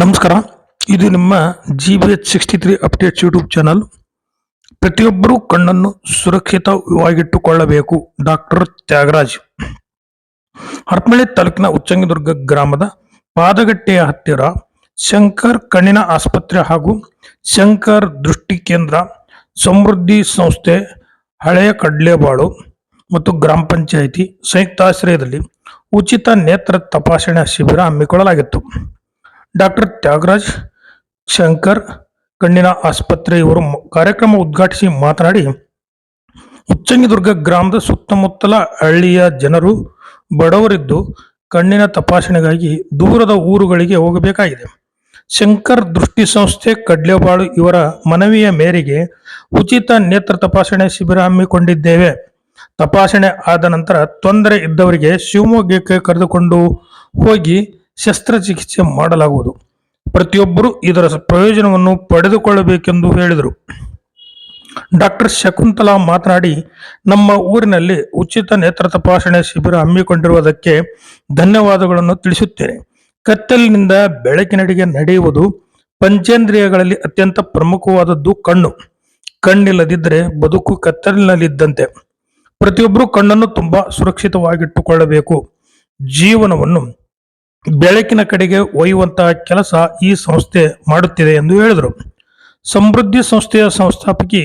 ನಮಸ್ಕಾರ. ಇದು ನಿಮ್ಮ G B H sixty three updates YouTube channel ಪ್ರತಿಯೊಬ್ಬರೂ ಕಣ್ಣನ್ನು ಸುರಕ್ಷಿತವಾಗಿಟ್ಟುಕೊಳ್ಳಬೇಕು. ಡಾಕ್ಟರ್ ತ್ಯಾಗರಾಜ್. ಹರಪಳ್ಳಿ ತಾಲೂಕಿನ ಉಚ್ಚಂಗಿದುರ್ಗ ಗ್ರಾಮದ ಪಾದಗಟ್ಟೆಯ ಹತ್ತಿರ ಶಂಕರ್ ಕಣ್ಣಿನ ಆಸ್ಪತ್ರೆ ಹಾಗೂ ಶಂಕರ್ ದೃಷ್ಟಿ ಕೇಂದ್ರ ಸಮೃದ್ಧಿ ಸಂಸ್ಥೆ ಹಳೆಯ ಕಡ್ಲೆಬಾಳು ಮತ್ತು ಗ್ರಾಮ ಪಂಚಾಯಿತಿ ಸಂಯುಕ್ತಾಶ್ರಯದಲ್ಲಿ ಉಚಿತ ನೇತ್ರ ತಪಾಸಣಾ ಶಿಬಿರ ಹಮ್ಮಿಕೊಳ್ಳಲಾಗಿತ್ತು. ಡಾಕ್ಟರ್ ತ್ಯಾಗರಾಜ್ ಶಂಕರ್ ಕಣ್ಣಿನ ಆಸ್ಪತ್ರೆ ಇವರು ಕಾರ್ಯಕ್ರಮ ಉದ್ಘಾಟಿಸಿ ಮಾತನಾಡಿ ಉಚ್ಚಂಗಿದುರ್ಗ ಗ್ರಾಮದ ಸುತ್ತಮುತ್ತಲ ಹಳ್ಳಿಯ ಜನರು ಬಡವರಿದ್ದು ಕಣ್ಣಿನ ತಪಾಸಣೆಗಾಗಿ ದೂರದ ಊರುಗಳಿಗೆ ಹೋಗಬೇಕಾಗಿದೆ. ಶಂಕರ್ ದೃಷ್ಟಿ ಸಂಸ್ಥೆ ಕಡ್ಲೆಬಾಳು ಇವರ ಮನವಿಯ ಮೇರೆಗೆ ಉಚಿತ ನೇತ್ರ ತಪಾಸಣೆ ಶಿಬಿರ ಹಮ್ಮಿಕೊಂಡಿದ್ದೇವೆ. ತಪಾಸಣೆ ಆದ ನಂತರ ತೊಂದರೆ ಇದ್ದವರಿಗೆ ಶಿವಮೊಗ್ಗಕ್ಕೆ ಕರೆದುಕೊಂಡು ಹೋಗಿ ಶಸ್ತ್ರಚಿಕಿತ್ಸೆ ಮಾಡಲಾಗುವುದು. ಪ್ರತಿಯೊಬ್ಬರು ಇದರ ಪ್ರಯೋಜನವನ್ನು ಪಡೆದುಕೊಳ್ಳಬೇಕೆಂದು ಹೇಳಿದರು. ಡಾಕ್ಟರ್ ಶಕುಂತಲಾ ಮಾತನಾಡಿ, ನಮ್ಮ ಊರಿನಲ್ಲಿ ಉಚಿತ ನೇತ್ರ ತಪಾಸಣೆ ಶಿಬಿರ ಹಮ್ಮಿಕೊಂಡಿರುವುದಕ್ಕೆ ಧನ್ಯವಾದಗಳನ್ನು ತಿಳಿಸುತ್ತೇನೆ. ಕತ್ತಲಿನಿಂದ ಬೆಳಕಿನಡೆಗೆ ನಡೆಯುವುದು ಪಂಚೇಂದ್ರಿಯಗಳಲ್ಲಿ ಅತ್ಯಂತ ಪ್ರಮುಖವಾದದ್ದು ಕಣ್ಣು. ಕಣ್ಣಿಲ್ಲದಿದ್ದರೆ ಬದುಕು ಕತ್ತಲಿನಲ್ಲಿದ್ದಂತೆ. ಪ್ರತಿಯೊಬ್ಬರೂ ಕಣ್ಣನ್ನು ತುಂಬಾ ಸುರಕ್ಷಿತವಾಗಿಟ್ಟುಕೊಳ್ಳಬೇಕು. ಜೀವನವನ್ನು ಬೆಳಕಿನ ಕಡೆಗೆ ಒಯ್ಯುವಂತಹ ಕೆಲಸ ಈ ಸಂಸ್ಥೆ ಮಾಡುತ್ತಿದೆ ಎಂದು ಹೇಳಿದರು. ಸಮೃದ್ಧಿ ಸಂಸ್ಥೆಯ ಸಂಸ್ಥಾಪಕಿ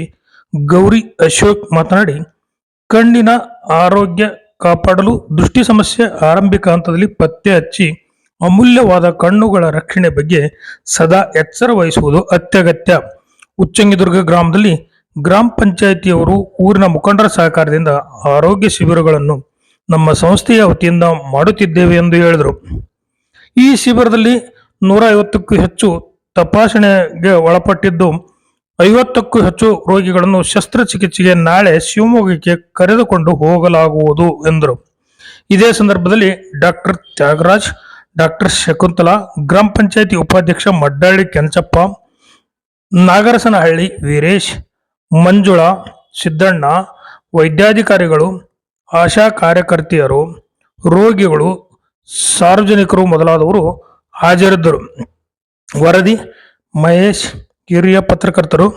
ಗೌರಿ ಅಶೋಕ್ ಮಾತನಾಡಿ, ಕಣ್ಣಿನ ಆರೋಗ್ಯ ಕಾಪಾಡಲು ದೃಷ್ಟಿ ಸಮಸ್ಯೆ ಆರಂಭಿಕ ಹಂತದಲ್ಲಿ ಪತ್ತೆ ಹಚ್ಚಿ ಅಮೂಲ್ಯವಾದ ಕಣ್ಣುಗಳ ರಕ್ಷಣೆ ಬಗ್ಗೆ ಸದಾ ಎಚ್ಚರ ವಹಿಸುವುದು ಅತ್ಯಗತ್ಯ. ಉಚ್ಚಂಗಿದುರ್ಗ ಗ್ರಾಮದಲ್ಲಿ ಗ್ರಾಮ ಪಂಚಾಯಿತಿಯವರು ಊರಿನ ಮುಖಂಡರ ಸಹಕಾರದಿಂದ ಆರೋಗ್ಯ ಶಿಬಿರಗಳನ್ನು ನಮ್ಮ ಸಂಸ್ಥೆಯ ವತಿಯಿಂದ ಮಾಡುತ್ತಿದ್ದೇವೆ ಎಂದು ಹೇಳಿದರು. ಈ ಶಿಬಿರದಲ್ಲಿ ನೂರ ಐವತ್ತಕ್ಕೂ ಹೆಚ್ಚು ತಪಾಸಣೆಗೆ ಒಳಪಟ್ಟಿದ್ದು ಐವತ್ತಕ್ಕೂ ಹೆಚ್ಚು ರೋಗಿಗಳನ್ನು ಶಸ್ತ್ರಚಿಕಿತ್ಸೆಗೆ ನಾಳೆ ಶಿವಮೊಗ್ಗಕ್ಕೆ ಕರೆದುಕೊಂಡು ಹೋಗಲಾಗುವುದು ಎಂದರು. ಇದೇ ಸಂದರ್ಭದಲ್ಲಿ ಡಾಕ್ಟರ್ ತ್ಯಾಗರಾಜ್, ಡಾಕ್ಟರ್ ಶಕುಂತಲಾ, ಗ್ರಾಮ ಪಂಚಾಯತಿ ಉಪಾಧ್ಯಕ್ಷ ಮಡ್ಡಳ್ಳಿ ಕೆಂಚಪ್ಪ, ನಾಗರಸನಹಳ್ಳಿ ವೀರೇಶ್, ಮಂಜುಳಾ, ಸಿದ್ದಣ್ಣ, ವೈದ್ಯಾಧಿಕಾರಿಗಳು, ಆಶಾ ಕಾರ್ಯಕರ್ತೆಯರು, ರೋಗಿಗಳು ಸಾರ್ವಜನಿಕರು ಮೊದಲಾದವರು ಹಾಜರಿದ್ದರು. ವರದಿ ಮಹೇಶ್, ಹಿರಿಯ ಪತ್ರಕರ್ತರು.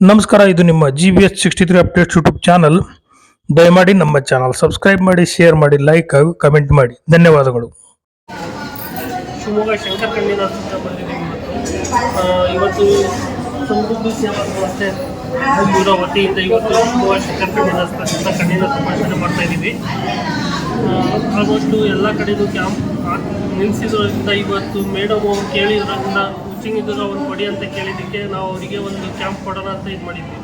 ನಮಸ್ಕಾರ, ಇದು ನಿಮ್ಮ G B S sixty three updates YouTube channel ದಯಮಾಡಿ ನಮ್ಮ ಚಾನಲ್ ಸಬ್ಸ್ಕ್ರೈಬ್ ಮಾಡಿ ಶೇರ್ ಮಾಡಿ ಲೈಕ್ ಹಾಗೂ ಕಮೆಂಟ್ ಮಾಡಿ. ಧನ್ಯವಾದಗಳು. ಶಿವಮೊಗ್ಗ ಇವತ್ತು ಸಮೃದ್ಧಿ ಸೇವಾ ಇವರ ವತಿಯಿಂದ ಇವತ್ತು ಶಂಕರ ಕಣ್ಣಿನ ತಪಾಸಣೆ ಮಾಡ್ತಾ ಇದ್ದೀವಿ. ಆಲ್ಮೋಸ್ಟು ಎಲ್ಲ ಕಡೆಯೂ ಕ್ಯಾಂಪ್ ನಿಲ್ಲಿಸಿದ್ರಿಂದ ಇವತ್ತು ಮೇಡಮ್ ಅವ್ರು ಕೇಳಿದ್ರಿಂದ ಉಚ್ಚಿಂಗಿದ್ರು ಒಂದು ಕೊಡಿ ಅಂತ ಕೇಳಿದ್ದಕ್ಕೆ ನಾವು ಅವರಿಗೆ ಒಂದು ಕ್ಯಾಂಪ್ ಕೊಡೋಣ ಅಂತ ಇದು ಮಾಡಿದ್ವಿ.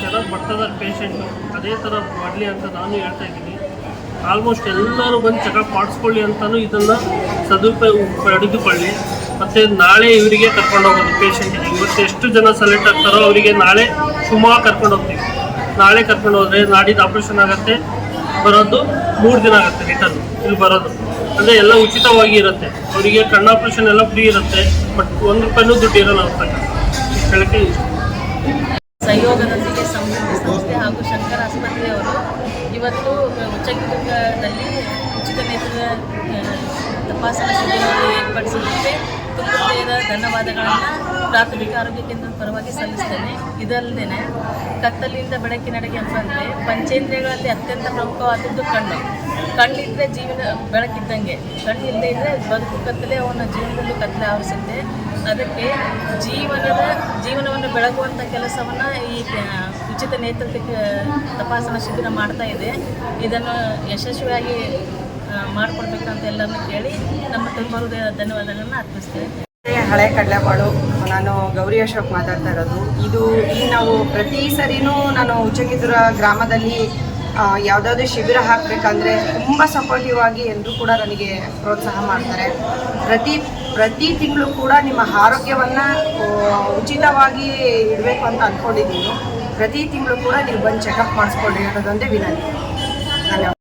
ಚೆನ್ನಾಗಿ ಬರ್ತದ ಪೇಷಂಟು, ಅದೇ ಥರ ಮಾಡಲಿ ಅಂತ ನಾನು ಹೇಳ್ತಾ ಇದ್ದೀನಿ. ಆಲ್ಮೋಸ್ಟ್ ಎಲ್ಲರೂ ಬಂದು ಚೆಕಪ್ ಮಾಡಿಸ್ಕೊಳ್ಳಿ ಅಂತಲೂ ಇದನ್ನು ಸದುಪಯೋಗ ಪಡೆದುಕೊಳ್ಳಿ. ಮತ್ತೆ ನಾಳೆ ಇವರಿಗೆ ಕರ್ಕೊಂಡು ಹೋಗೋದು ಪೇಷಂಟ್ ಇವತ್ತು ಎಷ್ಟು ಜನ ಸೆಲೆಕ್ಟ್ ಆಗ್ತಾರೋ ಅವರಿಗೆ ನಾಳೆ ಸುಮಾರು ಕರ್ಕೊಂಡು ಹೋಗ್ತೀವಿ. ನಾಳೆ ಕರ್ಕೊಂಡು ಹೋದ್ರೆ ನಾಡಿದ್ದು ಆಪ್ರೇಷನ್ ಆಗುತ್ತೆ, ಬರೋದು ಮೂರು ದಿನ ಆಗುತ್ತೆ ರಿಟರ್ನ್ ಇಲ್ಲಿ ಬರೋದು. ಅಂದರೆ ಎಲ್ಲ ಉಚಿತವಾಗಿ ಇರುತ್ತೆ. ಅವರಿಗೆ ಕಣ್ಣು ಆಪ್ರೇಷನ್ ಎಲ್ಲ ಫ್ರೀ ಇರುತ್ತೆ ಬಟ್ ಒಂದು ರೂಪಾಯಿನೂ ದುಡ್ಡು ಇರೋಲ್ಲ ಅಂತ ಹೇಳಕ್ಕೆ ಸಹಯೋಗದೊಂದಿಗೆ ಸಮೃದ್ಧಿ ಸಂಸ್ಥೆ ಹಾಗೂ ಶಂಕರ ಆಸ್ಪತ್ರೆಯವರು ಇವತ್ತು ಉಚ್ಚಂಗಿದುರ್ಗದಲ್ಲಿ ಉಚಿತ ನೇತ್ರದ ತಪಾಸಣಾ ಶಿಬಿರವನ್ನು ಏರ್ಪಡಿಸಿದ್ದಕ್ಕೆ ಹೃದಯದ ಧನ್ಯವಾದಗಳನ್ನು ಪ್ರಾಥಮಿಕ ಆರೋಗ್ಯ ಕೇಂದ್ರದ ಪರವಾಗಿ ಸಲ್ಲಿಸ್ತೇನೆ. ಇದಲ್ಲದೆ ಕತ್ತಲಿಂದ ಬೆಳಕಿನಡೆಗೆ ಅಂತಂದರೆ ಪಂಚೇಂದ್ರಿಯಗಳಲ್ಲಿ ಅತ್ಯಂತ ಪ್ರಮುಖವಾದದ್ದು ಕಣ್ಣು. ಕಣ್ಣಿದ್ರೆ ಜೀವನ ಬೆಳಕಿದ್ದಂಗೆ. ಕಣ್ಣು ಇಲ್ಲದೆ ಇದ್ದರೆ ಬದುಕು ಕತ್ತಲೆ ಅವನ ಜೀವನದಲ್ಲೂ ಕತ್ತಲೆ ಆವರಿಸುತ್ತೆ ಅದಕ್ಕೆ ಜೀವನದ, ಜೀವನವನ್ನು ಬೆಳಗುವಂಥ ಕೆಲಸವನ್ನು ಈ ಉಚಿತ ನೇತೃತ್ವಕ್ಕೆ ತಪಾಸಣಾ ಶಿಬಿರ ಮಾಡ್ತಾ ಇದೆ. ಇದನ್ನು ಯಶಸ್ವಿಯಾಗಿ ಮಾಡಿಕೊಡ್ಬೇಕಂತ ಎಲ್ಲರನ್ನು ಕೇಳಿ ನಮ್ಮ ತುಂಬ ಧನ್ಯವಾದಗಳನ್ನು ಅರ್ಪಿಸ್ತೇವೆ. ಹಳೆ ಕಡಲೆಬಾಳು, ನಾನು ಗೌರಿ ಅಶೋಕ್ ಮಾತಾಡ್ತಾ ಇರೋದು. ಇದು ಈ ನಾವು ಪ್ರತಿ ಸರಿನೂ ನಾನು ಉಚ್ಚಂಗಿದುರ ಗ್ರಾಮದಲ್ಲಿ ಯಾವುದಾದ್ರೂ ಶಿಬಿರ ಹಾಕಬೇಕಂದ್ರೆ ತುಂಬ ಸಪೋರ್ಟಿವ್ ಆಗಿ ಎಲ್ಲರೂ ಕೂಡ ನನಗೆ ಪ್ರೋತ್ಸಾಹ ಮಾಡ್ತಾರೆ. ಪ್ರತಿ ಪ್ರತಿ ತಿಂಗಳು ಕೂಡ ನಿಮ್ಮ ಆರೋಗ್ಯವನ್ನು ಉಚಿತವಾಗಿ ಇಡಬೇಕು ಅಂತ ಅಂದ್ಕೊಂಡಿದ್ದೀನಿ ಪ್ರತಿ ತಿಂಗಳು ಕೂಡ ನೀವು ಬಂದು ಚೆಕಪ್ ಮಾಡಿಸ್ಕೊಳ್ಳಿ ಅನ್ನೋದೊಂದೇ ವಿನಂತಿ. ಧನ್ಯವಾದ.